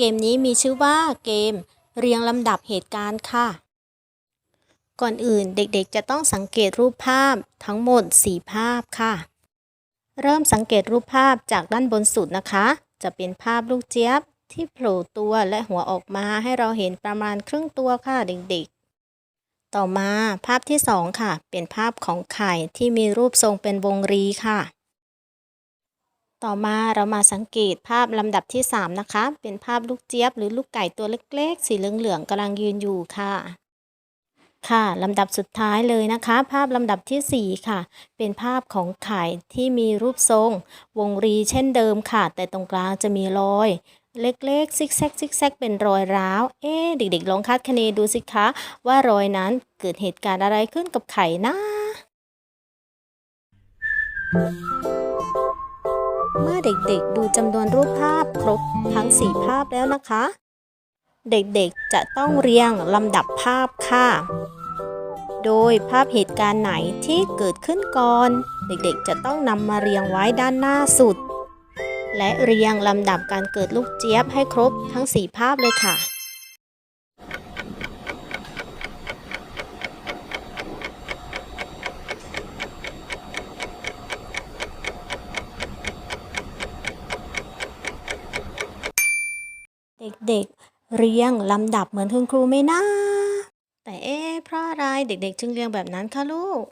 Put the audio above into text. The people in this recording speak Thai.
เกมนี้มีชื่อว่าเกมเรียงลำดับเหตุการณ์ค่ะ ก่อนอื่นเด็กๆจะต้องสังเกตรูปภาพทั้งหมด 4 ภาพค่ะ เริ่มสังเกตรูปภาพจากด้านบนสุดนะคะ จะเป็นภาพลูกเจี๊ยบที่โผล่ตัวและหัวออกมาให้เราเห็นประมาณครึ่งตัวค่ะเด็กๆ ต่อมาภาพที่ 2 ค่ะ เป็นภาพของไข่ที่มีรูปทรงเป็นวงรีค่ะ ต่อมาเรามาสังเกตภาพลำดับที่ 3 นะคะ เป็นภาพลูกเจี๊ยบหรือลูกไก่ตัวเล็กๆ สีเหลืองๆกำลังยืนอยู่ค่ะ ค่ะลำดับสุดท้ายเลยนะคะ ภาพลำดับทีสี่4 ค่ะ เป็นภาพของไข่ที่มีรูปทรง วงรีเช่นเดิมค่ะ แต่ตรงกลางจะมีรอย เล็กๆ ซิกแซกซิกแซกเป็นรอยร้าว เอ๊ะเด็กๆ ลองคาดคะเนดูสิคะ ว่ารอยนั้นเกิดเหตุการณ์อะไรขึ้นกับไข่นะ เมื่อเด็กๆดูจำนวนรูปภาพครบทั้ง 4 ภาพแล้วนะคะ เด็กๆจะต้องเรียงลำดับภาพค่ะ โดยภาพเหตุการณ์ไหนที่เกิดขึ้นก่อน เด็กๆจะต้องนำมาเรียงไว้ด้านหน้าสุด และเรียงลำดับการเกิดลูกเจี๊ยบให้ครบทั้ง 4 ภาพเลยค่ะ เด็กๆ เรียงลำดับเหมือนคุณครูไหมนะ แต่เอ๊ะเพราะอะไรเด็กๆ จึงเรียงแบบนั้นคะลูก